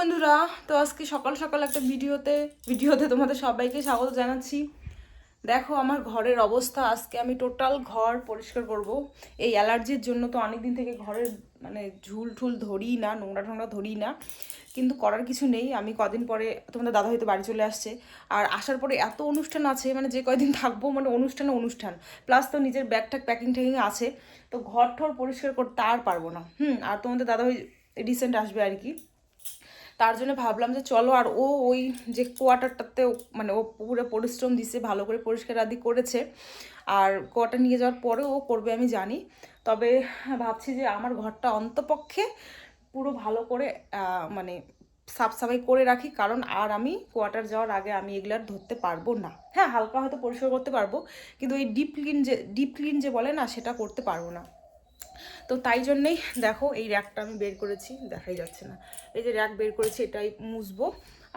বন্ধুরা, তো আজকে সকাল সকাল একটা ভিডিওতে ভিডিওতে তোমাদের সবাইকে স্বাগত জানাচ্ছি। দেখো, আমার ঘরের অবস্থা, আজকে আমি টোটাল ঘর পরিষ্কার করব। এই অ্যালার্জির জন্য তো অনেক দিন থেকে ঘরের মানে ঝুল ঠুল ধরি না, নোংরা টোংরা ধরি না। কিন্তু করার কিছু নেই, আমি কদিন পরে তোমাদের দাদা হয়তো বাড়ি চলে আসছে। আর আসার পরে এত অনুষ্ঠান আছে মানে যে কয়দিন থাকব মানে অনুষ্ঠানে, অনুষ্ঠান। প্লাস তো নিজের ব্যাগ ট্যাগ প্যাকিং ট্যাকিং আছে। তো ঘর ঠর পরিষ্কার করতে আর পারব না। হুম, আর তোমাদের দাদা ভাই রিসেন্ট আসবে আর কি। তার জন্য ভাবলাম যে চলো আর ও ওই যে কোয়ার্টারটাতে মানে ও পুরো পরিশ্রম দিছে, ভালো করে পরিষ্কার আদি করেছে। আর কোয়ার্টার নিয়ে যাওয়ার পরেও ও করবে আমি জানি। তবে ভাবছি যে আমার ঘরটা অন্তপক্ষে পুরো ভালো করে মানে সাফ সাফাই করে রাখি। কারণ আর আমি কোয়ার্টার যাওয়ার আগে আমি এগুলো আর ধরতে পারব না। হ্যাঁ হালকা হয়তো পরিষ্কার করতে পারব, কিন্তু ওই ডিপ ক্লিন যে, ডিপ ক্লিন যে বলে না, সেটা করতে পারব না। তো তাই জন্যেই দেখো এই র্যাকটা আমি বের করেছি, দেখাই যাচ্ছে না। এই যে র্যাক বের করেছি এটাই মুছবো।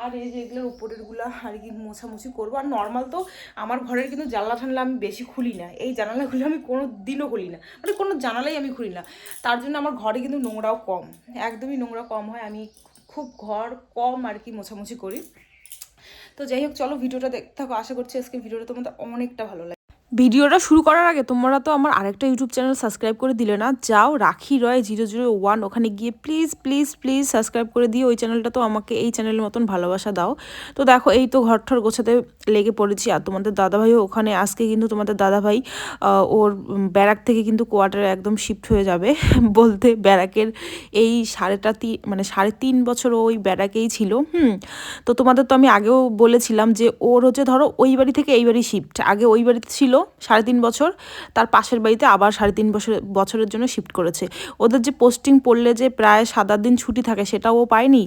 আর এই যে এগুলোর উপরেরগুলো আর কি মোছামুছি করব। আর নর্মাল তো আমার ঘরের কিন্তু জানলা ঠান্লা আমি বেশি খুলি না। এই জানালাগুলো আমি কোনো দিনও খুলি না। মানে কোনো জানালাই আমি খুলি না। তার জন্য আমার ঘরে কিন্তু নোংরাও কম। একদমই নোংরা কম হয়। আমি খুব ঘর কম আর কি মোছামুছি করি। তো যাই হোক, চলো ভিডিওটা দেখতে থাকো। আশা করছি আজকে ভিডিওটা তোমাদের অনেকটা ভালো লাগে ভিডিওটা শুরু করার আগে তোমরা তো আমার আরেকটা ইউটিউব চ্যানেল সাবস্ক্রাইব করে দিলে না? যাও রাখি রয় জিরো জিরো ওয়ান ওখানে গিয়ে প্লিজ প্লিজ প্লিজ সাবস্ক্রাইব করে দিয়ে ওই চ্যানেলটা তো আমাকে এই চ্যানেলের মতন ভালোবাসা দাও। তো দেখো, এই তো ঘর ঠর গোছাতে লেগে পড়েছি। আর তোমাদের দাদাভাইও ওখানে, আজকে কিন্তু তোমাদের দাদাভাই ওর ব্যারাক থেকে কিন্তু কোয়ার্টারে একদম শিফট হয়ে যাবে বলতে ব্যারাকের এই সাড়েটা তিন মানে সাড়ে তিন বছর ওই ব্যারাকেই ছিল, হুম? তো তোমাদের তো আমি আগেও বলেছিলাম যে ওর হচ্ছে ধরো ওই বাড়ি থেকে এই বাড়ি শিফট আগে ওই বাড়িতে ছিল সাড়ে তিন বছর, তার পাশের বাড়িতে আবার সাড়ে তিন বছর, বছরের জন্য শিফট করেছে। ওদের যে পোস্টিং পড়লে যে প্রায় সাত আট দিন ছুটি থাকে সেটাও পায়নি।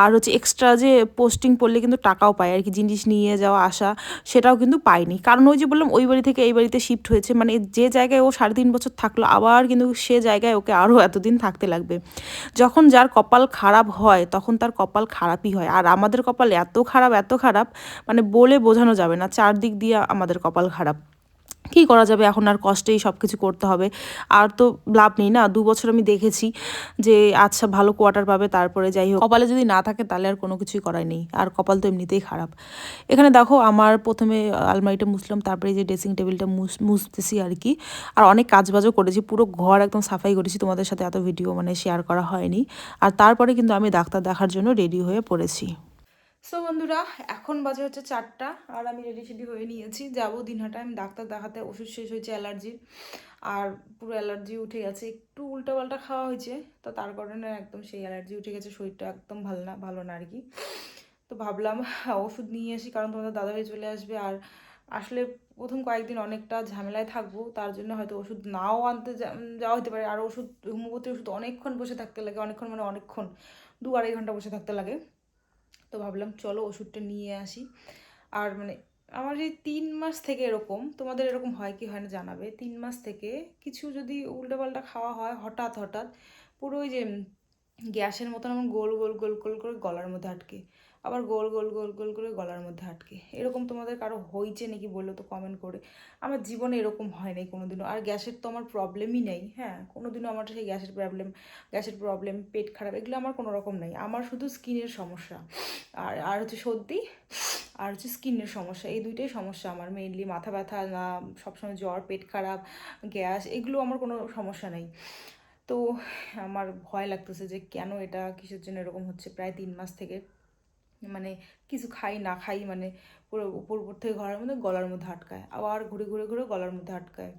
আর হচ্ছে এক্সট্রা যে পোস্টিং পড়লে কিন্তু টাকাও পায় আর কি, জিনিস নিয়ে যাওয়া, আসা সেটাও কিন্তু পায়নি। কারণ ওই যে বললাম, ওই বাড়ি থেকে এই বাড়িতে শিফট হয়েছে মানে যে জায়গায় ও সাড়ে তিন বছর থাকল, আবার কিন্তু সে জায়গায় ওকে আরও এতদিন থাকতে লাগবে। যখন যার কপাল খারাপ হয়, তখন তার কপাল খারাপই হয়। আর আমাদের কপাল এত খারাপ এত খারাপ মানে বলে বোঝানো যাবে না, চারদিক দিয়ে আমাদের কপাল খারাপ। কী করা যাবে? এখন আর কষ্টেই সব কিছু করতে হবে। আর তো লাভ নেই না। দু বছর আমি দেখেছি যে আচ্ছা ভালো কোয়ার্টার পাবে, তারপরে যাই হোক। কপালে যদি না থাকে, তাহলে আর কোনো কিছুই করার নেই। আর কপাল তো এমনিতেই খারাপ। এখানে দেখো, আমার প্রথমে আলমারিটা মুছলাম, তারপরে যে ড্রেসিং টেবিলটা মুছ, মুছতেছি আর কি। আর অনেক কাজবাজও করেছি, পুরো ঘর একদম সাফাই করেছি। তোমাদের সাথে এত ভিডিও মানে শেয়ার করা হয়নি। আর তারপরে কিন্তু আমি ডাক্তার দেখার জন্য রেডি হয়ে পড়েছি। সো বন্ধুরা, এখন বাজে হচ্ছে চারটা, আর আমি রেডি সেডি হয়ে নিয়েছি। যাব দিনহাটা, আমি ডাক্তার দেখাতে, ওষুধ শেষ হয়েছে অ্যালার্জির আর পুরো অ্যালার্জি উঠে গেছে, একটু উল্টাপাল্টা খাওয়া হয়েছে, তো তার কারণে একদম সেই অ্যালার্জি উঠে গেছে, শরীরটা একদম ভালো না ভালো না আর কি। তো ভাবলাম ওষুধ নিয়ে আসি, কারণ তোমাদের দাদাভাই চলে আসবে। আর আসলে প্রথম কয়েকদিন অনেকটা ঝামেলায় থাকব, তার জন্য হয়তো ওষুধ নাও আনতে যাওয়া হতে পারে। আর ওষুধ, হোমিওপ্যাথি ওষুধ অনেকক্ষণ বসে থাকতে লাগে, অনেকক্ষণ মানে অনেকক্ষণ, দু আড়াই ঘণ্টা বসে থাকতে লাগে। তো ভাবলাম, চলো ওষুধটা নিয়ে আসি। আর মানে আমার এই তিন মাস থেকে এরকম, তোমাদের এরকম হয় কি হয় না জানাবে, তিন মাস থেকে কিছু যদি উল্টোপাল্টা খাওয়া হয়, হঠাৎ হঠাৎ পুরো ওই যে গ্যাসের মতন আমার গোল গোল গোল গোল করে গলার মধ্যে আটকে। আবার গোল গোল গোল গোল করে গলার মধ্যে আটকে। এরকম তোমাদের কারও হয়েছে নাকি বলল তো কমেন্ট করে। আমার জীবনে এরকম হয় নাই কোনোদিনও। আর গ্যাসের তো আমার প্রবলেমই নেই হ্যাঁ? কোনোদিনও আমার সেই গ্যাসের প্রবলেম গ্যাসের প্রবলেম পেট খারাপ, এগুলো আমার কোনো রকম নেই। আমার শুধু স্কিনের সমস্যা। আর আর হচ্ছে সর্দি, আর হচ্ছে স্কিনের সমস্যা। এই দুইটাই সমস্যা আমার মেইনলি মাথা ব্যথা না সবসময় জ্বর, পেট খারাপ, গ্যাস, এগুলো আমার কোনো সমস্যা নেই। তো আমার ভয় লাগতেছে যে কেন এটা, কিসের জন্য এরকম হচ্ছে? প্রায় তিন মাস থেকে মানে কিছু খাই, না খাই মানে পুরো উপর উপর থেকে ঘরের মধ্যে গলার মধ্যে আটকায়। আবার ঘুরে ঘুরে ঘুরে গলার মধ্যে আটকায়।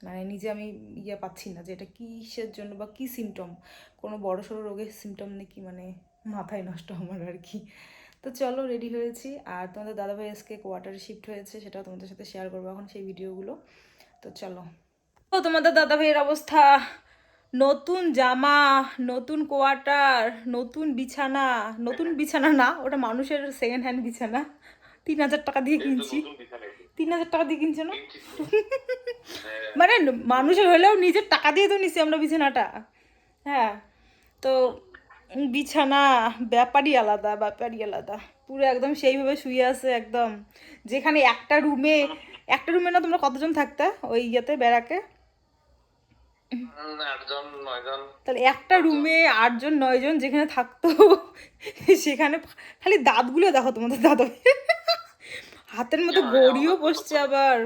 মানে নিজে আমি ইয়ে পাচ্ছি না যে এটা কিসের জন্য বা কী সিমটম কোনো বড় সড়ো রোগের সিমটম নাকি মানে মাথায় নষ্ট আমার আর কি। তো চলো রেডি হয়েছি। আর তোমাদের দাদাভাই আজকে কোয়ার্টারে শিফট হয়েছে সেটা তোমাদের সাথে শেয়ার করব এখন সেই ভিডিওগুলো তো চলো। তো তোমাদের দাদাভাইয়ের অবস্থা নতুন জামা নতুন কোয়ার্টার নতুন বিছানা নতুন বিছানা না ওটা মানুষের সেকেন্ড হ্যান্ড বিছানা। তিন হাজার টাকা দিয়ে কিনছি। তিন হাজার টাকা দিয়ে কিনছে না? মানে মানুষের হলেও নিজের টাকা দিয়ে তো নিছি আমরা বিছানাটা। হ্যাঁ তো বিছানা ব্যাপারই আলাদা ব্যাপারই আলাদা। পুরো একদম সেইভাবে শুয়ে আছে একদম। যেখানে একটা রুমে একটা রুমে না তোমরা কতজন থাকতে? ওই ইয়েতে নয়জন তাহলে একটা রুমে আটজন নয়জন যেখানে থাকতো সেখানে খালি দাঁতগুলো দেখো তোমাদের দাদা। হাতের মতো গড়িও বসছে আবার।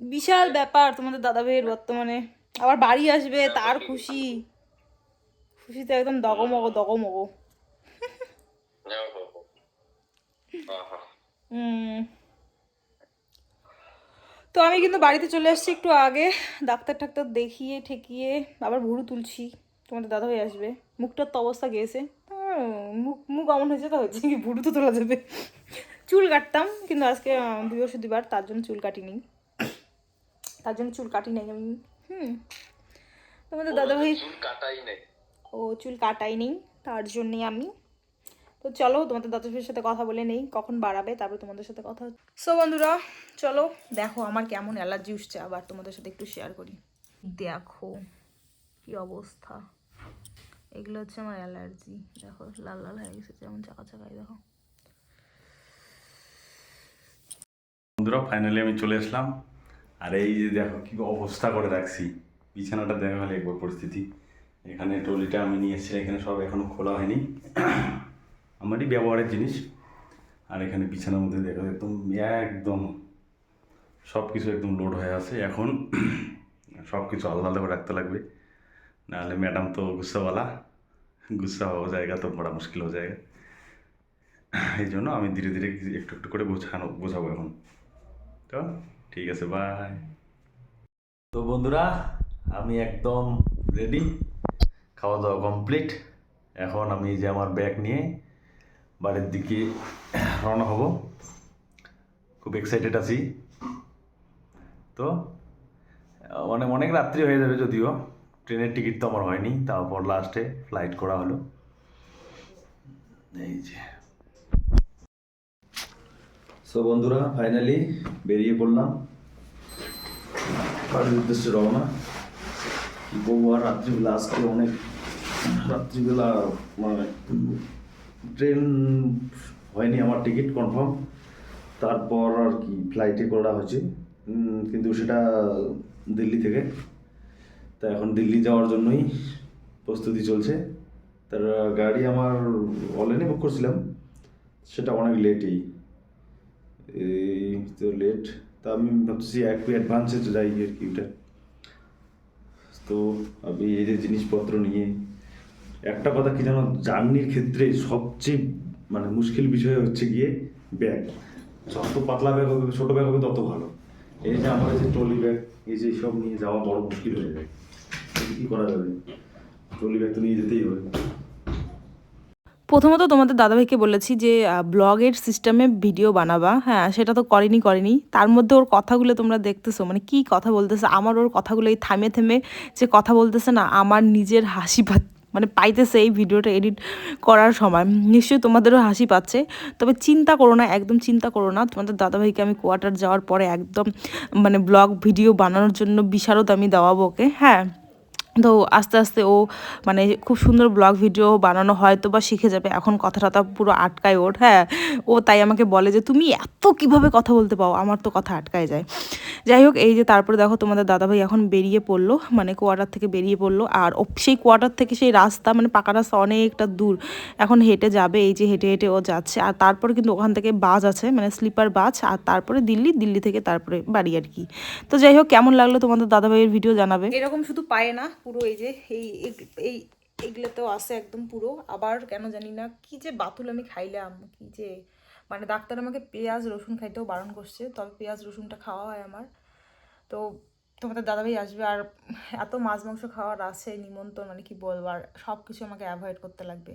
বিশাল ব্যাপার তোমাদের দাদা ভাইয়ের বর্তমানে। আবার বাড়ি আসবে তার খুশি। খুশিতে একদম দগমগো দগমগো যাও হো হো। আহা। হুম তো আমি কিন্তু বাড়িতে চলে আসছি একটু আগে। ডাক্তার টাক্তার দেখিয়ে ঠেকিয়ে আবার ভুরু তুলছি। তোমাদের দাদা হয়ে আসবে। মুখটার তো অবস্থা গেছে। মুখ মুখ অমন হয়েছে তো হচ্ছে কি ভুরু তো তোলা যাবে। চুল কাটতাম কিন্তু আজকে বৃহস্পতিবার তার জন্য চুল কাটিনি। তার জন্য চুল কাটি নাই আমি। হুম। তোমাদের দাদা ভাই চুল কাটাই নেই। ও চুল কাটাই নেই তার জন্যে আমি তো চলো তোমাদের দাদাদের সাথে কথা বলে নেই, কখন বাড়াবে, তারপর তোমাদের সাথে কথা সো বন্ধুরা, চলো দেখো আমার কেমন অ্যালার্জি উঠছে, আবার তোমাদের সাথে একটু শেয়ার করি। দেখো কি অবস্থা। এগুলো হচ্ছে আমার অ্যালার্জি। দেখো, লাল লাল হয়ে গেছে, যেমন চাকা চাকায় দেখো। বন্ধুরা ফাইনালি আমি চলে আসলাম। আর এই যে দেখো কি অবস্থা করে রাখছি। বিছানাটা দেখা হলে একবার পরিস্থিতি। এখানে ট্রলিটা আমি নিয়ে এসেছি এখানে সব এখনও খোলা হয়নি। আমারই ব্যবহারের জিনিস। আর এখানে বিছানার মধ্যে দেখো একদম একদম সব কিছু একদম লোড হয়ে আছে। এখন সব কিছু আলাদা আলাদা রাখতে লাগবে। নাহলে ম্যাডাম তো গুসাওয়ালা। গুসা হওয়া জায়গা তো বড় মুশকিল হয়ে জায়গা। এই জন্য আমি ধীরে ধীরে একটু একটু করে বোঝানো বোঝাবো এখন। তো ঠিক আছে বাই তো বন্ধুরা, আমি একদম রেডি খাওয়া দাওয়া কমপ্লিট এখন আমি যে আমার ব্যাগ নিয়ে বাড়ির দিকে রওনা হব। খুব এক্সাইটেড আছি। তো মানে অনেক রাত্রি হয়ে যাবে যদিও। ট্রেনের টিকিট তো আমার হয়নি, তারপর লাস্টে ফ্লাইট করা হলো। এই যে। সো বন্ধুরা ফাইনালি বেরিয়ে পড়লাম। বাড়ির উদ্দেশ্যে রওনা। কি বলব আর রাত্রিবেলা, আজকে অনেক রাত্রিবেলা মানে ট্রেন হয়নি, আমার টিকিট কনফার্ম তারপর আর কি ফ্লাইটে করা হয়েছে। কিন্তু সেটা দিল্লি থেকে। তা এখন দিল্লি যাওয়ার জন্যই প্রস্তুতি চলছে। তার গাড়ি আমার অনলাইনে বুক করছিলাম। সেটা অনেক লেটই তো লেট তা আমি ভাবছি একটু অ্যাডভান্সে যাই আর কি ওটা। তো আমি এই যে জিনিসপত্র নিয়ে একটা কথা কি জানো? জার্নির ক্ষেত্রে সবচেয়ে মানে মুশকিল বিষয় হচ্ছে গিয়ে ব্যাগ। যত পাতলা ব্যাগ হবে, ছোটো ব্যাগ হবে, তত ভালো। এই যে আমার যে ট্রলি ব্যাগ, এই যে সব নিয়ে যাওয়া বড় মুশকিল হয়ে যায়। কী করা যাবে? ট্রলি ব্যাগ তো নিয়ে যেতেই হবে। প্রথমত তোমাদের দাদাভাইকে বলেছি যে ব্লগের সিস্টেমে ভিডিও বানাবা। হ্যাঁ সেটা তো করেনি করেনি। তার মধ্যে ওর কথাগুলো তোমরা দেখতেছো। মানে কি কথা বলতেছে? আমার ওর কথাগুলো এই থামে, থেমে যে কথা বলতেছে না, আমার নিজের হাসি পাত মানে পাইতেছে এই ভিডিওটা এডিট করার সময়। নিশ্চয়ই তোমাদেরও হাসি পাচ্ছে। তবে চিন্তা করো না, একদম চিন্তা করো না। তোমাদের দাদাভাইকে আমি কোয়ার্টার যাওয়ার পরে একদম মানে ব্লগ ভিডিও বানানোর জন্য বিশারদ আমি দেওয়াবো ওকে হ্যাঁ। তো আস্তে আস্তে ও মানে খুব সুন্দর ব্লগ ভিডিও বানানো হয়তো বা শিখে যাবে। এখন কথা টথা পুরো আটকায় ওর হ্যাঁ। ও তাই আমাকে বলে যে, তুমি এত কীভাবে কথা বলতে পাও আমার তো কথা আটকায় যায়। যাই হোক, এই যে তারপরে দেখো তোমাদের দাদাভাই এখন বেরিয়ে পড়ল মানে কোয়ার্টার থেকে বেরিয়ে পড়ল। আর সেই কোয়ার্টার থেকে সেই রাস্তা মানে পাকা রাস্তা অনেকটা দূর। এখন হেঁটে যাবে, এই যে হেঁটে হেঁটে ও যাচ্ছে। আর তারপরে কিন্তু ওখান থেকে বাস আছে মানে স্লিপার বাস। আর তারপরে দিল্লি দিল্লি থেকে তারপরে বাড়ি আর কি। তো যাই হোক, কেমন লাগল তোমাদের দাদাভাইয়ের ভিডিও জানাবে? এরকম শুধু পায় না। পুরো এই যে, এই এই এগুলোতেও আছে একদম পুরো। আবার কেন জানি না, কি যে বাতুল আমি খাইলাম, কি যে মানে ডাক্তার আমাকে পেঁয়াজ, রসুন খাইতেও বারণ করছে, তবে পেঁয়াজ, রসুনটা খাওয়া হয় আমার। তো তোমাদের দাদাভাই আসবে, আর এত মাছ, মাংস খাওয়ার আছে, নিমন্ত্রণ মানে কি বলব, আর সব কিছু আমাকে অ্যাভয়েড করতে লাগবে।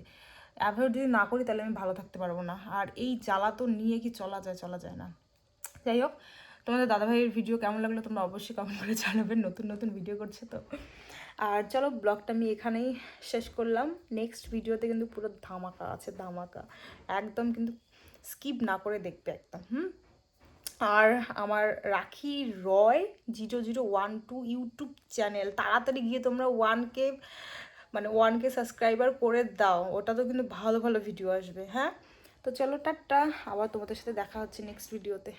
অ্যাভয়েড যদি না করি, তাহলে আমি ভালো থাকতে পারব না। আর এই জ্বালা তো নিয়ে কি চলা যায় চলা যায় না। যাই হোক, তোমাদের দাদাভাইয়ের ভিডিও কেমন লাগল, তোমরা অবশ্যই কমেন্ট করে জানাবে, নতুন নতুন ভিডিও করছে তো। আর চলো ব্লগটা আমি এখানেই শেষ করলাম। নেক্সট ভিডিওতে কিন্তু পুরো ধামাকা আছে, ধামাকা। একদম কিন্তু স্কিপ না করে দেখবে একদম, হুম? আর আমার Rakhi Roy zero zero one two YouTube channel, তাড়াতাড়ি গিয়ে তোমরা ওয়ানকে মানে ওয়ানকে সাবস্ক্রাইবার করে দাও, ওটা তো কিন্তু ভালো ভালো ভিডিও আসবে হ্যাঁ? তো চলো টাটা, আবার তোমাদের সাথে দেখা হচ্ছে নেক্সট ভিডিওতে